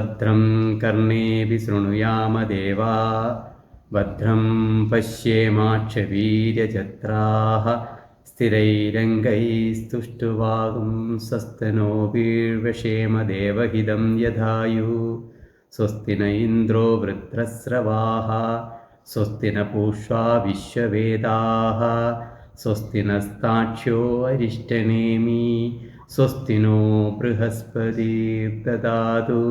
भद्रं कर्णेऽपि शृणुयाम देवा। भद्रं पश्येमाक्षवीर्यजत्राः स्थिरैरङ्गैस्तुष्टुवागुं स्वस्ति नो देवहिदं यधायुः। स्वस्ति न इन्द्रो वृत्रस्रवाः स्वस्ति न पूष्वा विश्ववेदाः स्वस्ति नस्ताक्ष्यो अरिष्टनेमि നോ ബൃഹസ്പതി ദദാതു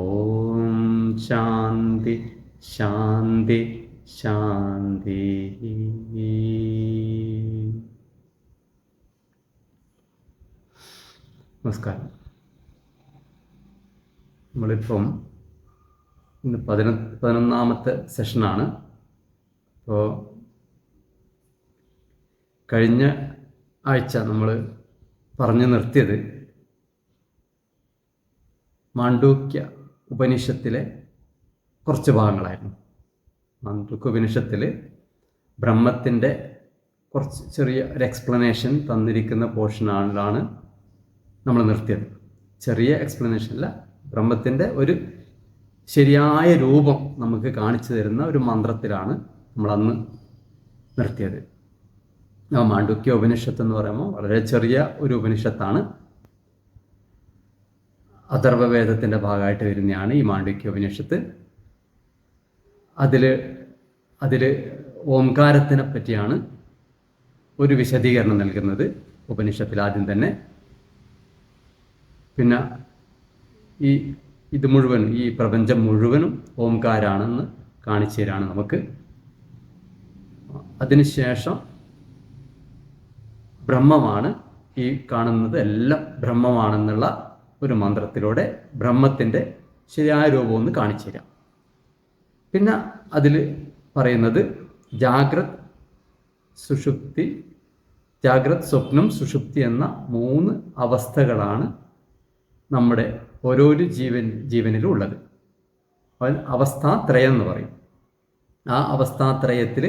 ഓം ശാന്തി ശാന്തി ശാന്തി നമസ്കാരം നമ്മളിപ്പം ഇന്ന് പതിന പതിനൊന്നാമത്തെ സെഷനാണ്. അപ്പോൾ കഴിഞ്ഞ ആഴ്ച നമ്മൾ പറഞ്ഞു നിർത്തിയത് മാണ്ഡൂക്യ ഉപനിഷത്തിലെ കുറച്ച് ഭാഗങ്ങളായിരുന്നു. മാണ്ഡൂക്യ ഉപനിഷത്തിൽ ബ്രഹ്മത്തിന്റെ കുറച്ച് ചെറിയ ഒരു എക്സ്പ്ലനേഷൻ തന്നിരിക്കുന്ന പോർഷനാണ് നമ്മൾ നിർത്തിയത്. ചെറിയ എക്സ്പ്ലനേഷൻ അല്ല ബ്രഹ്മത്തിന്റെ ഒരു ശരിയായ രൂപം നമുക്ക് കാണിച്ചു തരുന്ന ഒരു മന്ത്രത്തിലാണ് നമ്മൾ അന്ന് നിർത്തിയത്. മാണ്ഡുക്യ ഉപനിഷത്ത് എന്ന് പറയുമ്പോൾ വളരെ ചെറിയ ഒരു ഉപനിഷത്താണ്. അഥർവവേദത്തിന്റെ ഭാഗമായിട്ട് വരുന്നതാണ് ഈ മാണ്ഡുക്യ ഉപനിഷത്ത്. അതിൽ അതിൽ ഓംകാരത്തിനെ പറ്റിയാണ് ഒരു വിശദീകരണം നൽകുന്നത് ഉപനിഷത്തിൽ ആദ്യം തന്നെ. പിന്നെ ഈ ഇത് മുഴുവൻ ഈ പ്രപഞ്ചം മുഴുവനും ഓംകാരാണെന്ന് കാണിച്ചു തരാണ് നമുക്ക്. അതിനുശേഷം ബ്രഹ്മമാണ് ഈ കാണുന്നത്. എല്ലാം ബ്രഹ്മമാണെന്നുള്ള ഒരു മന്ത്രത്തിലൂടെ ബ്രഹ്മത്തിന്റെ ശരിയായ രൂപം ഒന്ന് കാണിച്ചു തരാം. പിന്നെ അതിൽ പറയുന്നത് ജാഗ്രത് സുഷുപ്തി ജാഗ്രത് സ്വപ്നം സുഷുപ്തി എന്ന മൂന്ന് അവസ്ഥകളാണ് നമ്മുടെ ഓരോരു ജീവൻ ജീവനിലും ഉള്ളത്. അവസ്ഥാത്രയം എന്ന് പറയും. ആ അവസ്ഥാത്രയത്തിൽ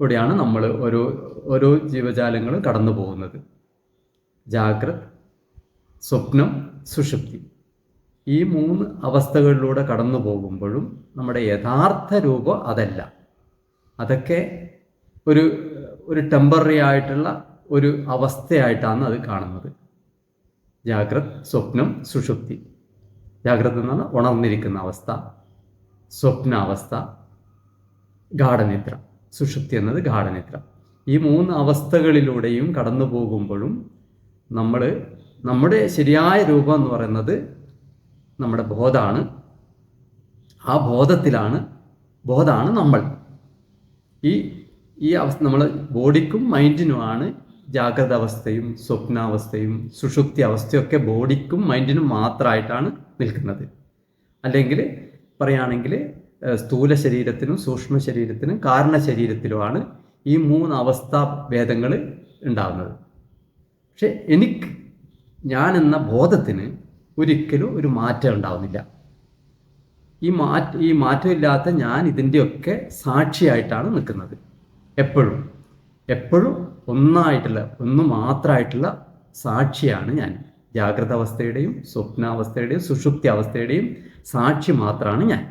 കൂടെയാണ് നമ്മൾ ഓരോ ഓരോ ജീവജാലങ്ങൾ കടന്നു പോകുന്നത് ജാഗ്രത് സ്വപ്നം സുഷുപ്തി. ഈ മൂന്ന് അവസ്ഥകളിലൂടെ കടന്നു പോകുമ്പോഴും നമ്മുടെ യഥാർത്ഥ രൂപം അതല്ല. അതൊക്കെ ഒരു ഒരു ടെമ്പററി ആയിട്ടുള്ള ഒരു അവസ്ഥയായിട്ടാണ് അത് കാണുന്നത്. ജാഗ്രത് സ്വപ്നം സുഷുപ്തി. ജാഗ്രത എന്ന് പറഞ്ഞാൽ ഉണർന്നിരിക്കുന്ന അവസ്ഥ സ്വപ്നാവസ്ഥ ഗാഠനിദ്ര. സുഷുപ്തി എന്നത് ഗാഠനിദ്ര. ഈ മൂന്ന് അവസ്ഥകളിലൂടെയും കടന്നു പോകുമ്പോഴും നമ്മൾ നമ്മുടെ ശരിയായ രൂപം എന്ന് പറയുന്നത് നമ്മുടെ ബോധമാണ്. ആ ബോധത്തിലാണ് ബോധമാണ് നമ്മൾ. ഈ ഈ അവസ്ഥ നമ്മൾ ബോഡിക്കും മൈൻഡിനുമാണ് ജാഗ്രത അവസ്ഥയും സ്വപ്നാവസ്ഥയും സുഷുപ്തി അവസ്ഥയൊക്കെ ബോഡിക്കും മൈൻഡിനും മാത്രമായിട്ടാണ് നിൽക്കുന്നത്. അല്ലെങ്കിൽ പറയുകയാണെങ്കിൽ സ്ഥൂല ശരീരത്തിനും സൂക്ഷ്മ ശരീരത്തിനും കാരണ ശരീരത്തിലുമാണ് ഈ മൂന്ന് അവസ്ഥാ ഭേദങ്ങൾ ഉണ്ടാകുന്നത് പക്ഷെ എനിക്ക് ഞാൻ എന്ന ബോധത്തിന് ഒരിക്കലും ഒരു മാറ്റം ഉണ്ടാവുന്നില്ല. ഈ മാറ്റ ഈ മാറ്റമില്ലാത്ത ഞാൻ ഇതിന്റെയൊക്കെ സാക്ഷിയായിട്ടാണ് നിൽക്കുന്നത്. എപ്പോഴും എപ്പോഴും ഒന്നായിട്ടുള്ള ഒന്ന് മാത്രമായിട്ടുള്ള സാക്ഷിയാണ് ഞാൻ. ജാഗ്രത അവസ്ഥയുടെയും സ്വപ്നാവസ്ഥയുടെയും സുഷുപ്തി അവസ്ഥയുടെയും സാക്ഷി മാത്രമാണ് ഞാൻ.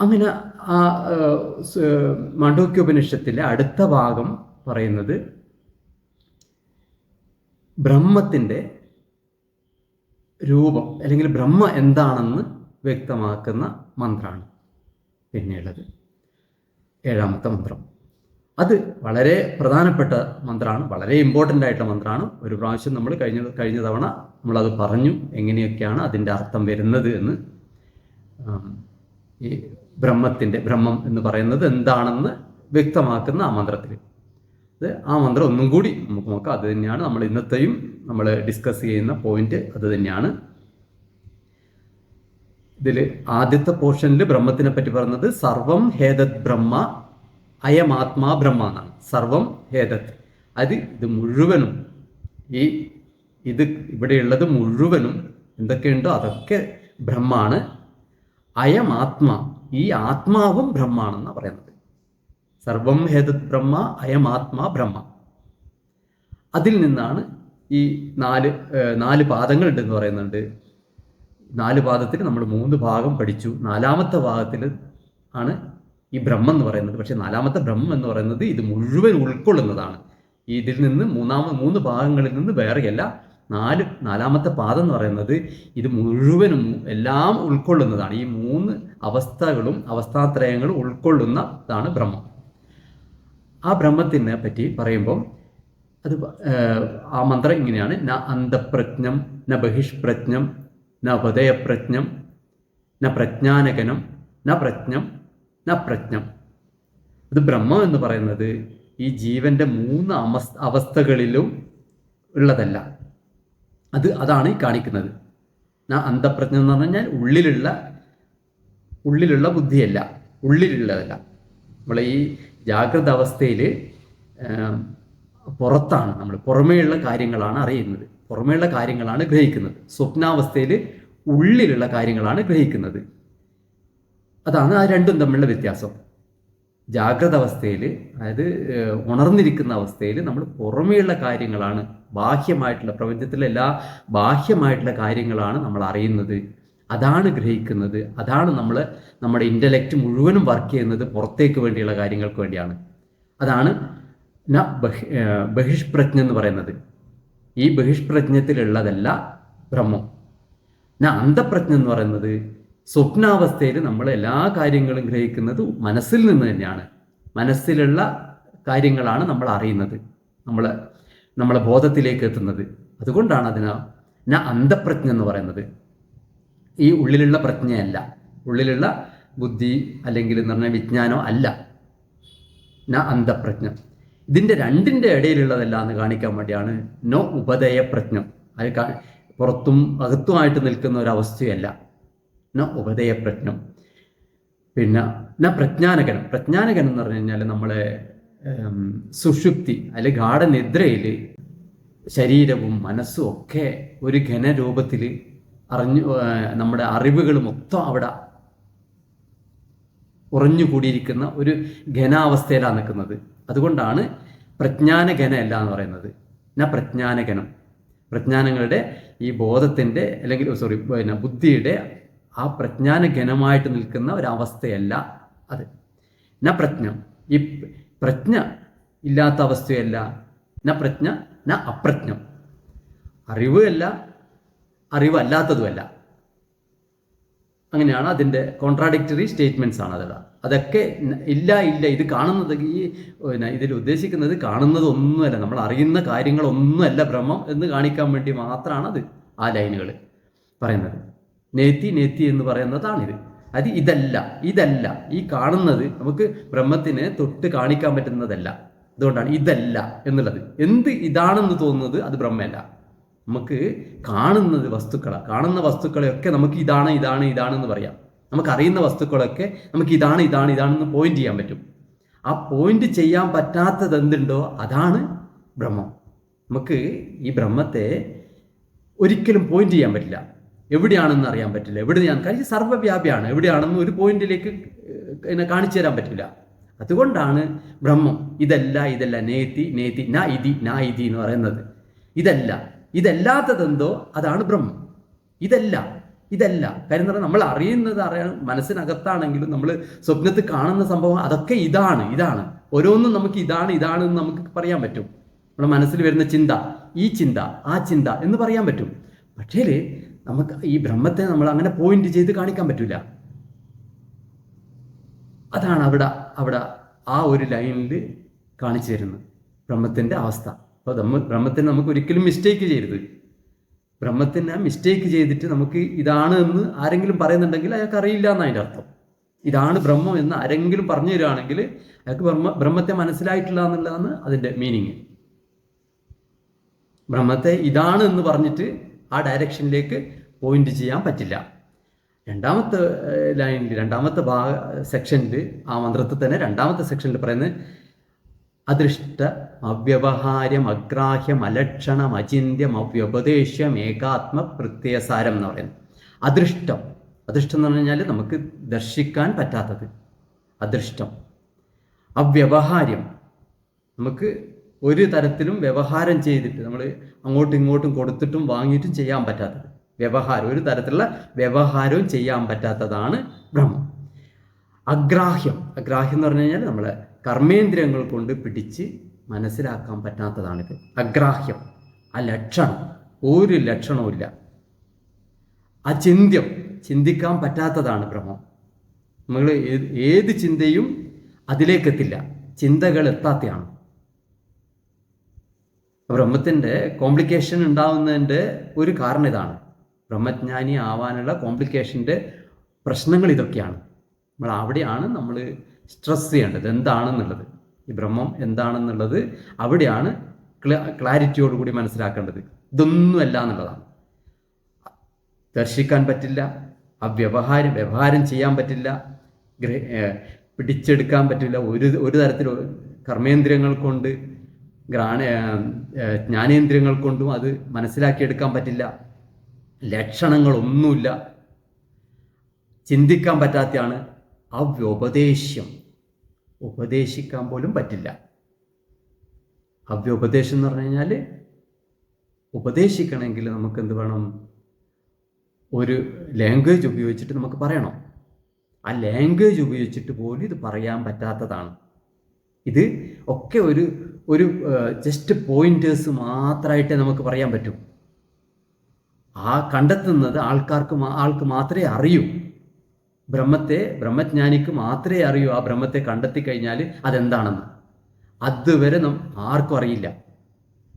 അങ്ങനെ ആ മണ്ഡോക്യോപനിഷത്തിലെ അടുത്ത ഭാഗം പറയുന്നത് ബ്രഹ്മത്തിന്റെ രൂപം അല്ലെങ്കിൽ ബ്രഹ്മ എന്താണെന്ന് വ്യക്തമാക്കുന്ന മന്ത്രമാണ് പിന്നെയുള്ളത് ഏഴാമത്തെ മന്ത്രം. അത് വളരെ പ്രധാനപ്പെട്ട മന്ത്രമാണ് വളരെ ഇമ്പോർട്ടന്റ് ആയിട്ടുള്ള മന്ത്രമാണ് ഒരു പ്രാവശ്യം നമ്മൾ കഴിഞ്ഞ കഴിഞ്ഞ തവണ നമ്മളത് പറഞ്ഞു എങ്ങനെയൊക്കെയാണ് അതിന്റെ അർത്ഥം വരുന്നത് എന്ന് ഈ ബ്രഹ്മത്തിന്റെ ബ്രഹ്മം എന്ന് പറയുന്നത് എന്താണെന്ന് വ്യക്തമാക്കുന്ന ആ മന്ത്രത്തിൽ. അത് ആ മന്ത്രം ഒന്നും കൂടി നമുക്ക് നോക്കാം. അത് തന്നെയാണ് നമ്മൾ ഇന്നത്തെയും നമ്മൾ ഡിസ്കസ് ചെയ്യുന്ന പോയിന്റ് അത് തന്നെയാണ്. ഇതിൽ ആദ്യത്തെ പോർഷനിൽ ബ്രഹ്മത്തിനെ പറ്റി പറഞ്ഞത് സർവം ഹേതത് ബ്രഹ്മ അയമാത്മാ ബ്രഹ്മ എന്നാണ്. സർവം ഹേതത്. അത് ഇത് മുഴുവനും ഈ ഇത് ഇവിടെയുള്ളത് മുഴുവനും എന്തൊക്കെയുണ്ടോ അതൊക്കെ ബ്രഹ്മാണ് അയമാത്മാ ഈ ആത്മാവും ബ്രഹ്മാണെന്നാണ് പറയുന്നത്. സർവം ഹേതത് ബ്രഹ്മ അയം ആത്മാ ബ്രഹ്മ. അതിൽ നിന്നാണ് ഈ നാല് നാല് പാദങ്ങൾ പാദങ്ങളുണ്ടെന്ന് പറയുന്നുണ്ട്. നാല് പാദത്തിൽ നമ്മൾ മൂന്ന് ഭാഗം പഠിച്ചു. നാലാമത്തെ ഭാഗത്തിൽ ആണ് ഈ ബ്രഹ്മം എന്ന് പറയുന്നത്. പക്ഷേ നാലാമത്തെ ബ്രഹ്മം എന്ന് പറയുന്നത് ഇത് മുഴുവൻ ഉൾക്കൊള്ളുന്നതാണ്. ഇതിൽ നിന്ന് മൂന്നാമ മൂന്ന് ഭാഗങ്ങളിൽ നിന്ന് വേറെയല്ല നാല് നാലാമത്തെ പാദം എന്ന് പറയുന്നത് ഇത് മുഴുവനും എല്ലാം ഉൾക്കൊള്ളുന്നതാണ്. ഈ മൂന്ന് അവസ്ഥകളും അവസ്ഥാത്രയങ്ങളും ഉൾക്കൊള്ളുന്നതാണ് ബ്രഹ്മം. ആ ബ്രഹ്മത്തിനെ പറ്റി പറയുമ്പോൾ അത് ആ മന്ത്രം ഇങ്ങനെയാണ്. ന അന്ധപ്രജ്ഞം ന ബഹിഷ്പ്രജ്ഞം ന ഉപദയപ്രജ്ഞം ന പ്രജ്ഞാനകനം ന പ്രജ്ഞം ന പ്രജ്ഞം. ഇത് ബ്രഹ്മം എന്ന് പറയുന്നത് ഈ ജീവന്റെ മൂന്ന് അവസ്ഥകളിലും ഉള്ളതല്ല. അത് അതാണ് ഈ കാണിക്കുന്നത്. ഞാൻ അന്ധപ്രജ്ഞ എന്ന് പറഞ്ഞാൽ ഉള്ളിലുള്ള ഉള്ളിലുള്ള ബുദ്ധിയല്ല ഉള്ളിലുള്ളതല്ല. നമ്മളെ ഈ ജാഗ്രത അവസ്ഥയിൽ പുറത്താണ് നമ്മൾ പുറമേയുള്ള കാര്യങ്ങളാണ് അറിയുന്നത്. പുറമേയുള്ള കാര്യങ്ങളാണ് ഗ്രഹിക്കുന്നത്. സ്വപ്നാവസ്ഥയിൽ ഉള്ളിലുള്ള കാര്യങ്ങളാണ് ഗ്രഹിക്കുന്നത്. അതാണ് ആ രണ്ടും തമ്മിലുള്ള വ്യത്യാസം. ജാഗ്രത അവസ്ഥയിൽ അതായത് ഉണർന്നിരിക്കുന്ന അവസ്ഥയിൽ നമ്മൾ പുറമേയുള്ള കാര്യങ്ങളാണ് ബാഹ്യമായിട്ടുള്ള പ്രപഞ്ചത്തിലെ എല്ലാ ബാഹ്യമായിട്ടുള്ള കാര്യങ്ങളാണ് നമ്മൾ അറിയുന്നത്. അതാണ് ഗ്രഹിക്കുന്നത്. അതാണ് നമ്മൾ നമ്മുടെ ഇന്റലക്റ്റ് മുഴുവനും വർക്ക് ചെയ്യുന്നത് പുറത്തേക്ക് വേണ്ടിയുള്ള കാര്യങ്ങൾക്ക് വേണ്ടിയാണ്. അതാണ് ന ബഹി ബഹിഷ്പ്രജ്ഞ എന്ന് പറയുന്നത്. ഈ ബഹിഷ്പ്രജ്ഞത്തിലുള്ളതല്ല ബ്രഹ്മം. ന അന്തപ്രജ്ഞ എന്ന് പറയുന്നത് സ്വപ്നാവസ്ഥയിൽ നമ്മൾ എല്ലാ കാര്യങ്ങളും ഗ്രഹിക്കുന്നത് മനസ്സിൽ നിന്ന് തന്നെയാണ്. മനസ്സിലുള്ള കാര്യങ്ങളാണ് നമ്മൾ അറിയുന്നത്. നമ്മൾ നമ്മളെ ബോധത്തിലേക്ക് എത്തുന്നത്. അതുകൊണ്ടാണ് അതിന് ന അന്ധപ്രജ്ഞ എന്ന് പറയുന്നത്. ഈ ഉള്ളിലുള്ള പ്രജ്ഞയല്ല. ഉള്ളിലുള്ള ബുദ്ധി അല്ലെങ്കിൽ എന്ന് പറഞ്ഞാൽ വിജ്ഞാനം അല്ല. ന അന്ധപ്രജ്ഞ. ഇതിന്റെ രണ്ടിന്റെ ഇടയിലുള്ളതല്ല എന്ന് കാണിക്കാൻ വേണ്ടിയാണ് നോ ഉപദയ പ്രജ്ഞം അത് പുറത്തും അകത്തുമായിട്ട് നിൽക്കുന്ന ഒരവസ്ഥയല്ല ന ഉപദയ പ്രജ്ഞം പിന്നെ ന പ്രജ്ഞാനകനം. പ്രജ്ഞാനകനം എന്ന് പറഞ്ഞു കഴിഞ്ഞാൽ നമ്മളെ സുഷുപ്തി അല്ലെ ഗാഠനിദ്രയിൽ ശരീരവും മനസ്സും ഒക്കെ ഒരു ഘനരൂപത്തിൽ അറിഞ്ഞു നമ്മുടെ അറിവുകൾ മൊത്തം അവിടെ ഉറഞ്ഞുകൂടിയിരിക്കുന്ന ഒരു ഘനാവസ്ഥയിലാണ് നിൽക്കുന്നത്. അതുകൊണ്ടാണ് പ്രജ്ഞാനഘന അല്ല എന്ന് പറയുന്നത്. ന പ്രജ്ഞാനഘനം. പ്രജ്ഞാനങ്ങളുടെ ഈ ബോധത്തിന്റെ അല്ലെങ്കിൽ സോറി പിന്നെ ബുദ്ധിയുടെ ആ പ്രജ്ഞാനഘനമായിട്ട് നിൽക്കുന്ന ഒരവസ്ഥയല്ല അത്. ന പ്രജ്ഞം. ഈ പ്രജ്ഞ ഇല്ലാത്ത അവസ്ഥയല്ല. ന പ്രജ്ഞ ന അപ്രജ്ഞം. അറിവ് അല്ല അറിവല്ലാത്തതുമല്ല അങ്ങനെയാണ് അതിന്റെ കോൺട്രാഡിക്ടറി സ്റ്റേറ്റ്മെന്റ്സ് ആണ് അതെല്ലാം അതൊക്കെ ഇല്ല ഇല്ല ഇത് കാണുന്നത് ഈ ഇതിൽ ഉദ്ദേശിക്കുന്നത് കാണുന്നത് ഒന്നുമല്ല നമ്മൾ അറിയുന്ന കാര്യങ്ങളൊന്നുമല്ല ബ്രഹ്മം എന്ന് കാണിക്കാൻ വേണ്ടി മാത്രമാണ് അത് ആ ലൈനുകൾ പറയുന്നത്. നേത്തി നേത്തി എന്ന് പറയുന്നതാണിത്. അത് ഇതല്ല ഇതല്ല. ഈ കാണുന്നത് നമുക്ക് ബ്രഹ്മത്തിനെ തൊട്ട് കാണിക്കാൻ പറ്റുന്നതല്ല. അതുകൊണ്ടാണ് ഇതല്ല എന്നുള്ളത്. എന്ത് ഇതാണെന്ന് തോന്നുന്നത് അത് ബ്രഹ്മയല്ല. നമുക്ക് കാണുന്നത് വസ്തുക്കളാണ്. കാണുന്ന വസ്തുക്കളെയൊക്കെ നമുക്ക് ഇതാണ് ഇതാണ് ഇതാണെന്ന് പറയാം. നമുക്ക് അറിയുന്ന വസ്തുക്കളൊക്കെ നമുക്ക് ഇതാണ് ഇതാണ് ഇതാണെന്ന് പോയിന്റ് ചെയ്യാൻ പറ്റും. ആ പോയിന്റ് ചെയ്യാൻ പറ്റാത്തത് എന്തുണ്ടോ അതാണ് ബ്രഹ്മം. നമുക്ക് ഈ ബ്രഹ്മത്തെ ഒരിക്കലും പോയിന്റ് ചെയ്യാൻ പറ്റില്ല. എവിടെയാണെന്ന് അറിയാൻ പറ്റില്ല. എവിടെയാണ് കാര്യം സർവവ്യാപിയാണ് എവിടെയാണെന്ന് ഒരു പോയിന്റിലേക്ക് എന്നെ കാണിച്ചു തരാൻ പറ്റില്ല. അതുകൊണ്ടാണ് ബ്രഹ്മം ഇതല്ല ഇതല്ല നേത്തി നേത്തി ന ഇതി ന ഇതി എന്ന് പറയുന്നത്. ഇതല്ല. ഇതല്ലാത്തതെന്തോ? അതാണ് ബ്രഹ്മം. ഇതല്ല. ഇതല്ല. കാര്യം പറഞ്ഞാൽ നമ്മൾ അറിയുന്നത് അറിയാൻ മനസ്സിനകത്താണെങ്കിലും നമ്മൾ സ്വപ്നത്തിൽ കാണുന്ന സംഭവം അതൊക്കെ ഇതാണ് ഇതാണ്. ഓരോന്നും നമുക്ക് ഇതാണ് ഇതാണ് എന്ന് നമുക്ക് പറയാൻ പറ്റും. നമ്മുടെ മനസ്സിൽ വരുന്ന ചിന്ത ഈ ചിന്ത ആ ചിന്ത എന്ന് പറയാൻ പറ്റും. പക്ഷേ നമുക്ക് ഈ ബ്രഹ്മത്തെ നമ്മൾ അങ്ങനെ പോയിന്റ് ചെയ്ത് കാണിക്കാൻ പറ്റില്ല അതാണ് അവിടെ അവിടെ ആ ഒരു ലൈനിൽ കാണിച്ചു തരുന്നത്. ബ്രഹ്മത്തിന്റെ അവസ്ഥ. അപ്പോൾ നമ്മൾ ബ്രഹ്മത്തിന് നമുക്ക് ഒരിക്കലും മിസ്റ്റേക്ക് ചെയ്യരുത്. ബ്രഹ്മത്തിനെ മിസ്റ്റേക്ക് ചെയ്തിട്ട് നമുക്ക് ഇതാണ് എന്ന് ആരെങ്കിലും പറയുന്നുണ്ടെങ്കിൽ അയാൾക്ക് അറിയില്ല എന്നാണ് അതിന്റെ അർത്ഥം. ഇതാണ് ബ്രഹ്മം എന്ന് ആരെങ്കിലും പറഞ്ഞു തരുവാണെങ്കിൽ അയാൾക്ക് ബ്രഹ്മ ബ്രഹ്മത്തെ മനസ്സിലായിട്ടില്ല എന്നുള്ളതാണ് അതിന്റെ മീനിങ് ബ്രഹ്മത്തെ ഇതാണ് എന്ന് പറഞ്ഞിട്ട് ആ ഡയറക്ഷനിലേക്ക് പോയിന്റ് ചെയ്യാൻ പറ്റില്ല. രണ്ടാമത്തെ ലൈനിൽ രണ്ടാമത്തെ ഭാഗ സെക്ഷനിൽ ആ മന്ത്രത്തിൽ തന്നെ രണ്ടാമത്തെ സെക്ഷനിൽ പറയുന്നത് അദൃഷ്ട അവ്യവഹാര്യം അഗ്രാഹ്യം അലക്ഷണം അചിന്യം അവ്യപദേശം ഏകാത്മ പ്രത്യയസാരം എന്ന് പറയുന്നത്. അദൃഷ്ടം. അദൃഷ്ടം എന്ന് പറഞ്ഞു കഴിഞ്ഞാൽ നമുക്ക് ദർശിക്കാൻ പറ്റാത്തത്. അദൃഷ്ടം. അവ്യവഹാര്യം. നമുക്ക് ഒരു തരത്തിലും വ്യവഹാരം ചെയ്തിട്ട് നമ്മൾ അങ്ങോട്ടും ഇങ്ങോട്ടും കൊടുത്തിട്ടും വാങ്ങിയിട്ടും ചെയ്യാൻ പറ്റാത്തത്. വ്യവഹാരം ഒരു തരത്തിലുള്ള വ്യവഹാരവും ചെയ്യാൻ പറ്റാത്തതാണ് ബ്രഹ്മം അഗ്രാഹ്യം അഗ്രാഹ്യം എന്ന് പറഞ്ഞു കഴിഞ്ഞാൽ നമ്മളെ കർമ്മേന്ദ്രിയങ്ങൾ കൊണ്ട് പിടിച്ച് മനസ്സിലാക്കാൻ പറ്റാത്തതാണിത് അഗ്രാഹ്യം ആ ലക്ഷണം ഒരു ലക്ഷണവുമില്ല അചിന്യം ചിന്തിക്കാൻ പറ്റാത്തതാണ് ബ്രഹ്മം നമ്മൾ ഏത് ചിന്തയും അതിലേക്കെത്തില്ല ചിന്തകൾ എത്താത്തയാണ്. ബ്രഹ്മത്തിന്റെ കോംപ്ലിക്കേഷൻ ഉണ്ടാവുന്നതിന്റെ ഒരു കാരണം ഇതാണ്. ബ്രഹ്മജ്ഞാനി ആവാനുള്ള കോംപ്ലിക്കേഷന്റെ പ്രശ്നങ്ങൾ ഇതൊക്കെയാണ്. നമ്മൾ അവിടെയാണ് നമ്മൾ സ്ട്രെസ് ചെയ്യേണ്ടത്. എന്താണെന്നുള്ളത്? ഈ ബ്രഹ്മം എന്താണെന്നുള്ളത് അവിടെയാണ് ക്ലാരിറ്റിയോടുകൂടി മനസ്സിലാക്കേണ്ടത്. ഇതൊന്നുമല്ല എന്നുള്ളതാണ്. ദർശിക്കാൻ പറ്റില്ല. ആ വ്യവഹാരം വ്യവഹാരം ചെയ്യാൻ പറ്റില്ല. പിടിച്ചെടുക്കാൻ പറ്റില്ല. ഒരു ഒരു തരത്തിൽ കർമ്മേന്ദ്രിയങ്ങൾ കൊണ്ട് ഗ്രാണ ജ്ഞാനേന്ദ്രിയങ്ങൾ കൊണ്ടും അത് മനസ്സിലാക്കിയെടുക്കാൻ പറ്റില്ല. ലക്ഷണങ്ങളൊന്നുമില്ല. ചിന്തിക്കാൻ പറ്റാത്തതാണ് അവ്യോപദേശ്യം ഉപദേശിക്കാൻ പോലും പറ്റില്ല. അവ്യോപദേശം എന്ന് പറഞ്ഞു കഴിഞ്ഞാൽ ഉപദേശിക്കണമെങ്കിൽ നമുക്ക് എന്ത് വേണം? ഒരു ലാംഗ്വേജ് ഉപയോഗിച്ചിട്ട് നമുക്ക് പറയണം. ആ ലാംഗ്വേജ് ഉപയോഗിച്ചിട്ട് പോലും ഇത് പറയാൻ പറ്റാത്തതാണ്. ഇത് ഒക്കെ ഒരു ഒരു ജസ്റ്റ് പോയിന്റേഴ്സ് മാത്രമായിട്ടേ നമുക്ക് പറയാൻ പറ്റൂ. ആ കണ്ടെത്തുന്നത് ആൾക്കാർക്ക് ആൾക്ക് മാത്രമേ അറിയൂ. ബ്രഹ്മത്തെ ബ്രഹ്മജ്ഞാനിക്ക് മാത്രമേ അറിയൂ ആ ബ്രഹ്മത്തെ കണ്ടെത്തി കഴിഞ്ഞാൽ അതെന്താണെന്ന്. അതുവരെ നം ആർക്കും അറിയില്ല.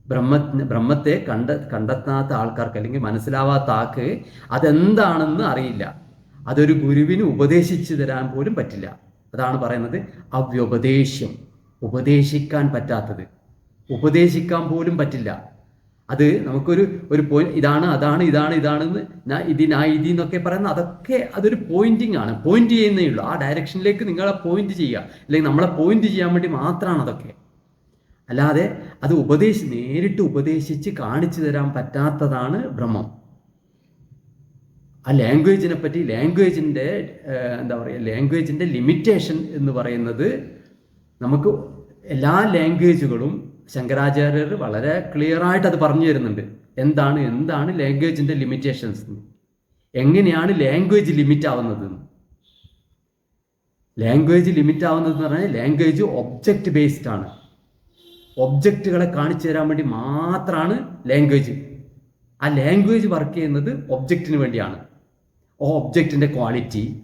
ബ്രഹ്മ ബ്രഹ്മത്തെ കണ്ട കണ്ടെത്താത്ത ആൾക്കാർക്ക് അല്ലെങ്കിൽ മനസ്സിലാവാത്ത ആൾക്ക് അതെന്താണെന്ന് അറിയില്ല. അതൊരു ഗുരുവിന് ഉപദേശിച്ചു തരാൻ പോലും പറ്റില്ല. അതാണ് പറയുന്നത് അവ്യുപദേശ്യം ഉപദേശിക്കാൻ പറ്റാത്തത്. ഉപദേശിക്കാൻ പോലും പറ്റില്ല. അത് നമുക്കൊരു ഒരു പോയിന്റ് ഇതാണ് അതാണ് ഇതാണ് ഇതാണെന്ന് ഞാൻ ഇതി ഇതിനാ ഇതി എന്നൊക്കെ പറയുന്ന അതൊക്കെ അതൊരു പോയിന്റിങ് ആണ്. പോയിന്റ് ചെയ്യുന്നേ ഉള്ളൂ. ആ ഡയറക്ഷനിലേക്ക് നിങ്ങളെ പോയിന്റ് ചെയ്യുക. അല്ലെങ്കിൽ നമ്മളെ പോയിന്റ് ചെയ്യാൻ വേണ്ടി മാത്രമാണ് അതൊക്കെ. അല്ലാതെ അത് ഉപദേശി നേരിട്ട് ഉപദേശിച്ച് കാണിച്ചു തരാൻ പറ്റാത്തതാണ് ഭ്രമം. ആ ലാംഗ്വേജിനെ പറ്റി ലാംഗ്വേജിന്റെ എന്താ പറയുക ലാംഗ്വേജിന്റെ ലിമിറ്റേഷൻ എന്ന് പറയുന്നത് നമുക്ക് എല്ലാ ലാംഗ്വേജുകളും ശങ്കരാചാര്യർ വളരെ ക്ലിയർ ആയിട്ട് അത് പറഞ്ഞു തരുന്നുണ്ട്. എന്താണ്? എന്താണ് ലാംഗ്വേജിന്റെ ലിമിറ്റേഷൻസ് എങ്ങനെയാണ് ലാംഗ്വേജ് ലിമിറ്റ് ആവുന്നത്? ലാംഗ്വേജ് ലിമിറ്റ് ആവുന്നത് എന്ന് പറഞ്ഞാൽ ലാംഗ്വേജ് ഒബ്ജക്റ്റ് ബേസ്ഡ് ആണ്. ഒബ്ജക്റ്റുകളെ കാണിച്ചു തരാൻ വേണ്ടി മാത്രമാണ് ലാംഗ്വേജ് ആ ലാംഗ്വേജ് വർക്ക് ചെയ്യുന്നത് ഒബ്ജക്റ്റിന് വേണ്ടിയാണ്. ഓ ഒബ്ജക്റ്റിന്റെ ക്വാളിറ്റി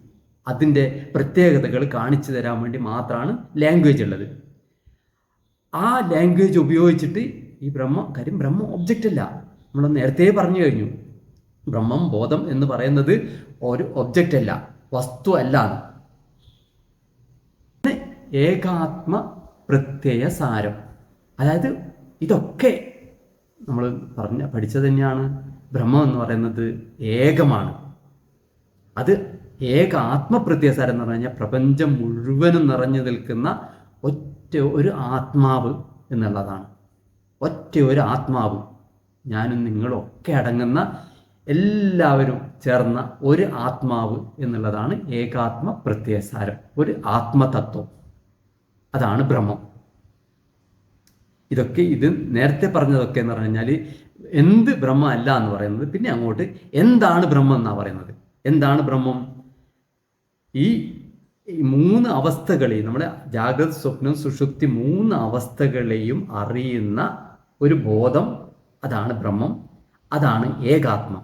അതിന്റെ പ്രത്യേകതകൾ കാണിച്ചു തരാൻ വേണ്ടി മാത്രമാണ് ലാംഗ്വേജ് ഉള്ളത്. ആ ലാംഗ്വേജ് ഉപയോഗിച്ചിട്ട് ഈ ബ്രഹ്മ കാര്യം ബ്രഹ്മ ഒബ്ജക്റ്റ് അല്ല. നമ്മൾ നേരത്തെ പറഞ്ഞു കഴിഞ്ഞു. ബ്രഹ്മം ബോധം എന്ന് പറയുന്നത് ഒരു ഒബ്ജക്റ്റ് അല്ല വസ്തു അല്ല ഏകാത്മ പ്രത്യയ സാരം. അതായത് ഇതൊക്കെ നമ്മൾ പറഞ്ഞ പഠിച്ചത് തന്നെയാണ്. ബ്രഹ്മം എന്ന് പറയുന്നത് ഏകമാണ്. അത് ഏക ആത്മപ്രത്യസാരം എന്ന് പറഞ്ഞു കഴിഞ്ഞാൽ പ്രപഞ്ചം മുഴുവനും നിറഞ്ഞു നിൽക്കുന്ന ഒറ്റ ഒരു ആത്മാവ് എന്നുള്ളതാണ്. ഒറ്റ ഒരു ആത്മാവ്. ഞാനും നിങ്ങളും ഒക്കെ അടങ്ങുന്ന എല്ലാവരും ചേർന്ന ഒരു ആത്മാവ് എന്നുള്ളതാണ് ഏകാത്മ പ്രത്യയസാരം ഒരു ആത്മതത്വം. അതാണ് ബ്രഹ്മം. ഇതൊക്കെ ഇത് നേരത്തെ പറഞ്ഞതൊക്കെ എന്ന് പറഞ്ഞു കഴിഞ്ഞാൽ എന്ത് ബ്രഹ്മം അല്ല എന്ന് പറയുന്നത്. പിന്നെ അങ്ങോട്ട് എന്താണ് ബ്രഹ്മം എന്നാണ് പറയുന്നത്. എന്താണ് ബ്രഹ്മം? ഈ മൂന്ന് അവസ്ഥകളെയും നമ്മുടെ ജാഗ്രത സ്വപ്നം സുഷുപ്തി മൂന്ന് അവസ്ഥകളെയും അറിയുന്ന ഒരു ബോധം അതാണ് ബ്രഹ്മം അതാണ് ഏകാത്മം.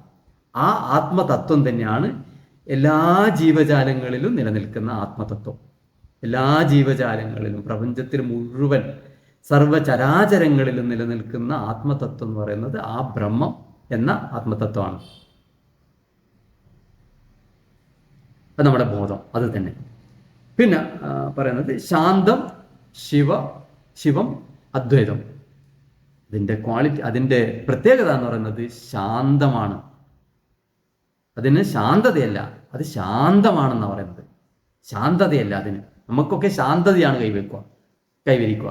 ആ ആത്മതത്വം തന്നെയാണ് എല്ലാ ജീവജാലങ്ങളിലും നിലനിൽക്കുന്ന ആത്മതത്വം. എല്ലാ ജീവജാലങ്ങളിലും പ്രപഞ്ചത്തിൽ മുഴുവൻ സർവചരാചരങ്ങളിലും നിലനിൽക്കുന്ന ആത്മതത്വം എന്ന് പറയുന്നത് ആ ബ്രഹ്മം എന്ന ആത്മതത്വമാണ്. അത് നമ്മുടെ ബോധം അത് തന്നെ. പിന്നെ പറയുന്നത് ശാന്തം ശിവ ശിവം അദ്വൈതം. അതിന്റെ ക്വാളിറ്റി അതിന്റെ പ്രത്യേകത എന്ന് പറയുന്നത് ശാന്തമാണ്. അതിന് ശാന്തതയല്ല അത് ശാന്തമാണെന്നാണ് പറയുന്നത്. ശാന്തതയല്ല അതിന്. നമുക്കൊക്കെ ശാന്തതയാണ് കൈവയ്ക്കുക കൈവരിക്കുക.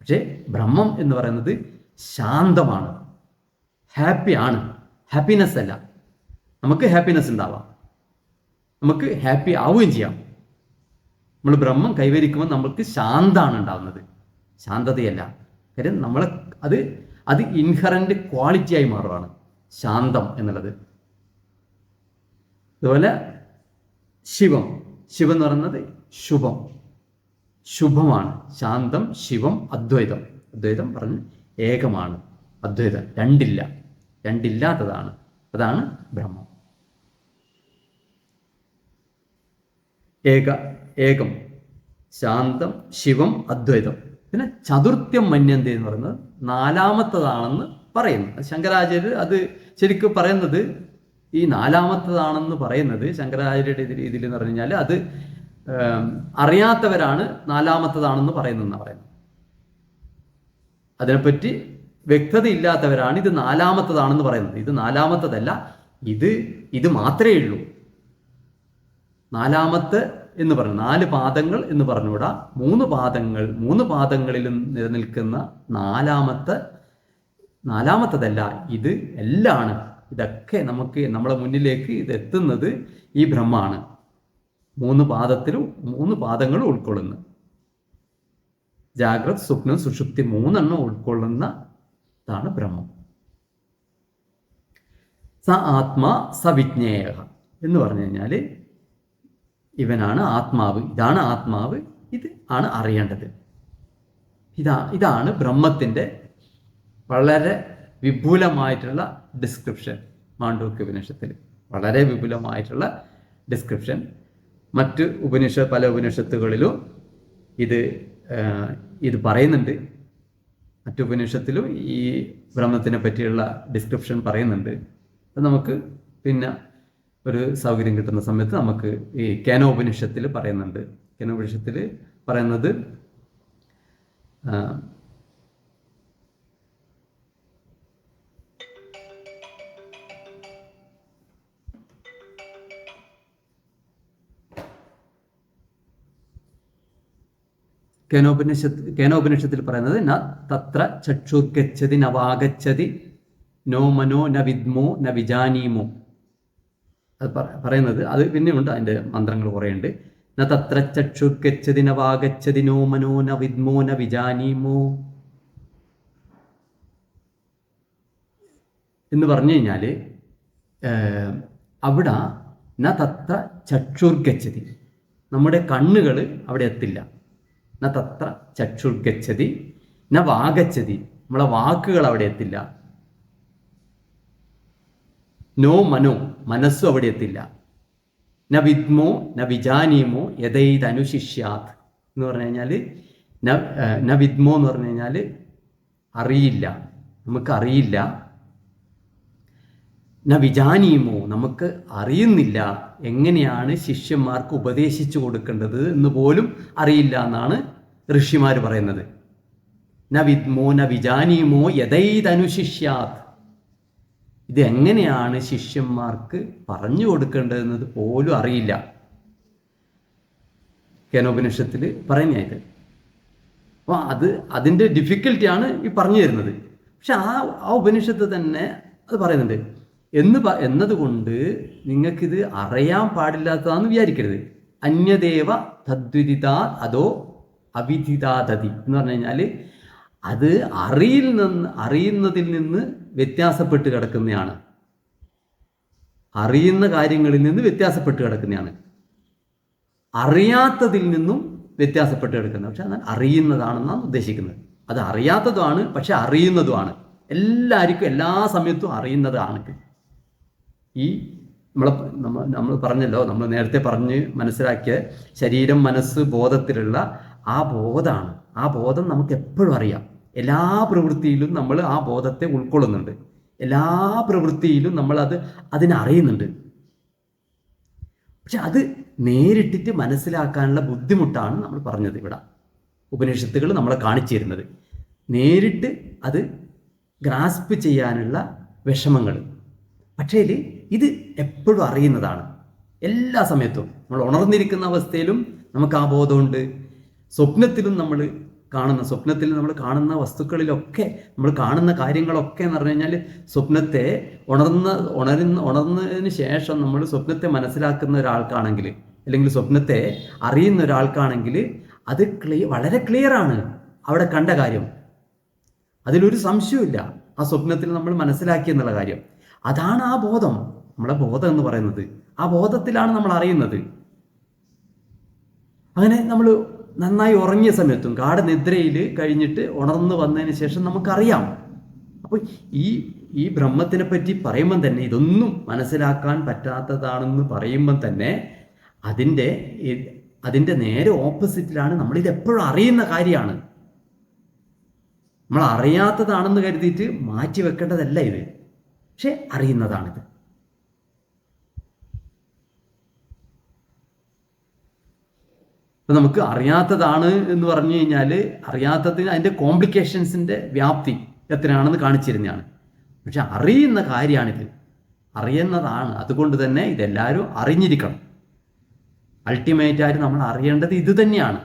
പക്ഷേ ബ്രഹ്മം എന്ന് പറയുന്നത് ശാന്തമാണ്. ഹാപ്പിയാണ് ഹാപ്പിനെസ് അല്ല. നമുക്ക് ഹാപ്പിനെസ് ഉണ്ടാവാം. നമുക്ക് ഹാപ്പി ആവുകയും ചെയ്യാം. നമ്മൾ ബ്രഹ്മം കൈവരിക്കുമ്പോൾ നമുക്ക് ശാന്താണ് ഉണ്ടാവുന്നത്. ശാന്തതയല്ല. കാര്യം നമ്മളെ അത് അത് ഇൻഹറന്റ് ക്വാളിറ്റിയായി മാറുകയാണ് ശാന്തം എന്നുള്ളത്. അതുപോലെ ശിവം. ശിവം എന്ന് പറയുന്നത് ശുഭം. ശുഭമാണ്. ശാന്തം ശിവം അദ്വൈതം. അദ്വൈതം പറഞ്ഞ് ഏകമാണ്. അദ്വൈതം രണ്ടില്ല. രണ്ടില്ലാത്തതാണ്. അതാണ് ബ്രഹ്മം. ഏക ഏകം ശാന്തം ശിവം അദ്വൈതം. പിന്നെ ചതുർത്ഥ്യം മന്യന്തി എന്ന് പറയുന്നത്? നാലാമത്തതാണെന്ന് പറയുന്നു. ശങ്കരാചാര്യർ അത് ശരിക്കും പറയുന്നത് ഈ നാലാമത്തതാണെന്ന് പറയുന്നത് ശങ്കരാചാര്യരുടെ രീതിയിൽ എന്ന് പറഞ്ഞു കഴിഞ്ഞാൽ അത് അറിയാത്തവരാണ് നാലാമത്തതാണെന്ന് പറയുന്നതെന്ന് പറയുന്നത്. അതിനെപ്പറ്റി വ്യക്തത ഇല്ലാത്തവരാണ് ഇത് നാലാമത്തതാണെന്ന് പറയുന്നത്. ഇത് നാലാമത്തതല്ല ഇത് ഇത് മാത്രമേ ഉള്ളൂ. നാലാമത്തെ എന്ന് പറഞ്ഞു നാല് പാദങ്ങൾ എന്ന് പറഞ്ഞുകൂടാ. മൂന്ന് പാദങ്ങൾ മൂന്ന് പാദങ്ങളിലും നിലനിൽക്കുന്ന നാലാമത്തെ നാലാമത്തതല്ല ഇത് എല്ലാമാണ് ഇതൊക്കെ നമുക്ക് നമ്മളെ മുന്നിലേക്ക് ഇത് എത്തുന്നത് ഈ ബ്രഹ്മാണ്. മൂന്ന് പാദത്തിലും മൂന്ന് പാദങ്ങളും ഉൾക്കൊള്ളുന്നു. ജാഗ്രത് സ്വപ്നം സുഷുപ്തി മൂന്നെണ്ണം ഉൾക്കൊള്ളുന്ന ഇതാണ് ബ്രഹ്മം. സ ആത്മാ സവിജ്ഞേയ എന്ന് പറഞ്ഞു കഴിഞ്ഞാൽ ഇവനാണ് ആത്മാവ്. ഇതാണ് ആത്മാവ്. ഇത് ആണ് അറിയേണ്ടത്. ഇതാ ഇതാണ് ബ്രഹ്മത്തിന്റെ വളരെ വിപുലമായിട്ടുള്ള ഡിസ്ക്രിപ്ഷൻ മാണ്ഡൂക്യ ഉപനിഷത്തിൽ വളരെ വിപുലമായിട്ടുള്ള ഡിസ്ക്രിപ്ഷൻ മറ്റ് ഉപനിഷ പല ഉപനിഷത്തുകളിലും ഇത് ഇത് പറയുന്നുണ്ട്. മറ്റു ഉപനിഷത്തിലും ഈ ബ്രഹ്മത്തിനെ പറ്റിയുള്ള ഡിസ്ക്രിപ്ഷൻ പറയുന്നുണ്ട്. അത് നമുക്ക് പിന്നെ ഒരു സൗകര്യം കിട്ടുന്ന സമയത്ത് നമുക്ക് ഈ കേനോപനിഷത്തിൽ പറയുന്നുണ്ട്. കേനോപനിഷത്തിൽ പറയുന്നത് കേനോപനിഷത്ത് കേനോപനിഷത്തിൽ പറയുന്നത് ന തത്ര ചക്ഷുർഗച്ഛതി നവാഗച്ഛതി നോ മനോ ന വിദ്മോ ന വിജാനീമോ. അത് പറയുന്നത്. അത് പിന്നെയുണ്ട്. അതിന്റെ മന്ത്രങ്ങൾ കുറേയുണ്ട്. ന തത്ര ചക്ഷുർഗച്ഛതി നവാഗച്ഛതി നോ മനോ ന വിദ്മോ ന വിജാനീമോ എന്ന് പറഞ്ഞു കഴിഞ്ഞാൽ അവിടെ ന തത്ര ചക്ഷുർഗച്ഛതി. നമ്മുടെ കണ്ണുകൾ അവിടെ എത്തില്ല. ന തത്ര ചക്ഷുർഗച്ഛതി ന വാഗച്ഛതി. നമ്മളെ വാക്കുകൾ അവിടെ എത്തില്ല. നോ മനോ മനസ്സും അവിടെ എത്തില്ല. ന വിദ്മോ ന വിജാനീമോ യഥൈതനുശിഷ്യാത് എന്ന് പറഞ്ഞു കഴിഞ്ഞാൽ ന വിദ്മോ എന്ന് പറഞ്ഞു കഴിഞ്ഞാൽ അറിയില്ല. നമുക്കറിയില്ല ന വിജാനീമോ നമുക്ക് അറിയുന്നില്ല. എങ്ങനെയാണ് ശിഷ്യന്മാർക്ക് ഉപദേശിച്ചു കൊടുക്കേണ്ടത് എന്ന് പോലും അറിയില്ല എന്നാണ് ഋഷിമാർ പറയുന്നത്. ന വിദ്മോ ന വിജാനീമോ യഥൈതനുശിഷ്യാത്. എങ്ങനെയാണ് ശിഷ്യന്മാർക്ക് പറഞ്ഞു കൊടുക്കേണ്ടതെന്നത് പോലും അറിയില്ല. കേനോപനിഷത്തിൽ പറയുന്നതായിട്ട്. അപ്പോൾ അത് അതിന്റെ ഡിഫിക്കൽറ്റിയാണ് ഈ പറഞ്ഞു തരുന്നത്. പക്ഷെ ആ ആ ഉപനിഷത്ത് തന്നെ അത് പറയുന്നുണ്ട്. എന്ന് എന്നതുകൊണ്ട് നിങ്ങൾക്കിത് അറിയാൻ പാടില്ലാത്തതാണെന്ന് വിചാരിക്കരുത്. അന്യദേവ തദ്വിദിതാ അതോ അവിദിതാതതി എന്ന് പറഞ്ഞു കഴിഞ്ഞാൽ അത് അറിയിൽ നിന്ന് അറിയുന്നതിൽ നിന്ന് വ്യത്യാസപ്പെട്ട് കിടക്കുന്നതാണ് അറിയുന്ന കാര്യങ്ങളിൽ നിന്ന് വ്യത്യാസപ്പെട്ട് കിടക്കുന്നതാണ് അറിയാത്തതിൽ നിന്നും വ്യത്യാസപ്പെട്ട് കിടക്കുന്നത് പക്ഷെ എന്നാൽ അറിയുന്നതാണെന്നാണ് ഉദ്ദേശിക്കുന്നത്. അത് അറിയാത്തതുമാണ് പക്ഷെ അറിയുന്നതുമാണ്. എല്ലാവർക്കും എല്ലാ സമയത്തും അറിയുന്നതാണ്. ഈ നമ്മളെ നമ്മൾ നമ്മൾ പറഞ്ഞല്ലോ നമ്മൾ നേരത്തെ പറഞ്ഞ് മനസ്സിലാക്കിയ ശരീരം മനസ്സ് ബോധത്തിലുള്ള ആ ബോധമാണ്. ആ ബോധം നമുക്ക് എപ്പോഴും അറിയാം. എല്ലാ പ്രവൃത്തിയിലും നമ്മൾ ആ ബോധത്തെ ഉൾക്കൊള്ളുന്നുണ്ട്. എല്ലാ പ്രവൃത്തിയിലും നമ്മൾ അത് അതിനറിയുന്നുണ്ട്. പക്ഷെ അത് നേരിട്ടിട്ട് മനസ്സിലാക്കാനുള്ള ബുദ്ധിമുട്ടാണ് നമ്മൾ പറഞ്ഞത് ഇവിടെ. ഉപനിഷത്തുകൾ നമ്മളെ കാണിച്ചു തരുന്നത്. നേരിട്ട് അത് ഗ്രാസ്പ് ചെയ്യാനുള്ള വിഷമങ്ങൾ. പക്ഷേ ഇത് എപ്പോഴും അറിയുന്നതാണ്. എല്ലാ സമയത്തും. നമ്മൾ ഉണർന്നിരിക്കുന്ന അവസ്ഥയിലും നമുക്ക് ആ ബോധമുണ്ട്. സ്വപ്നത്തിലും നമ്മൾ കാണുന്ന സ്വപ്നത്തിൽ നമ്മൾ കാണുന്ന വസ്തുക്കളിലൊക്കെ നമ്മൾ കാണുന്ന കാര്യങ്ങളൊക്കെ എന്ന് പറഞ്ഞു കഴിഞ്ഞാൽ സ്വപ്നത്തെ ഉണർന്ന ഉണരുന്ന ഉണർന്നതിന് ശേഷം നമ്മൾ സ്വപ്നത്തെ മനസ്സിലാക്കുന്ന ഒരാൾക്കാണെങ്കിൽ അല്ലെങ്കിൽ സ്വപ്നത്തെ അറിയുന്ന ഒരാൾക്കാണെങ്കിൽ അത് ക്ലിയർ വളരെ ക്ലിയർ ആണ് അവിടെ കണ്ട കാര്യം. അതിലൊരു സംശയമില്ല ആ സ്വപ്നത്തിൽ നമ്മൾ മനസ്സിലാക്കി എന്നുള്ള കാര്യം. അതാണ് ആ ബോധം. നമ്മളെ ബോധം എന്ന് പറയുന്നത്. ആ ബോധത്തിലാണ് നമ്മൾ അറിയുന്നത്. അങ്ങനെ നമ്മൾ നന്നായി ഉറങ്ങിയ സമയത്തും ഗാഠനിദ്രയിൽ കഴിഞ്ഞിട്ട് ഉണർന്നു വന്നതിന് ശേഷം നമുക്കറിയാം. അപ്പോൾ ഈ ഈ ബ്രഹ്മത്തിനെ പറ്റി പറയുമ്പം തന്നെ ഇതൊന്നും മനസ്സിലാക്കാൻ പറ്റാത്തതാണെന്ന് പറയുമ്പം തന്നെ അതിന്റെ അതിന്റെ നേരെ ഓപ്പോസിറ്റിലാണ് നമ്മളിത് എപ്പോഴും അറിയുന്ന കാര്യമാണ്. നമ്മൾ അറിയാത്തതാണെന്ന് കരുതിയിട്ട് മാറ്റി വെക്കേണ്ടതല്ല ഇത്. പക്ഷെ അറിയുന്നതാണിത്. ഇപ്പൊ നമുക്ക് അറിയാത്തതാണ് എന്ന് പറഞ്ഞു കഴിഞ്ഞാൽ അറിയാത്തതിന് അതിന്റെ കോംപ്ലിക്കേഷൻസിന്റെ വ്യാപ്തി എത്രയാണെന്ന് കാണിച്ചിരുന്നതാണ്. പക്ഷെ അറിയുന്ന കാര്യമാണിത്. അറിയുന്നതാണ്. അതുകൊണ്ട് തന്നെ ഇതെല്ലാവരും അറിഞ്ഞിരിക്കണം. അൾട്ടിമേറ്റ് ആയിട്ട് നമ്മൾ അറിയേണ്ടത് ഇത് തന്നെയാണ്.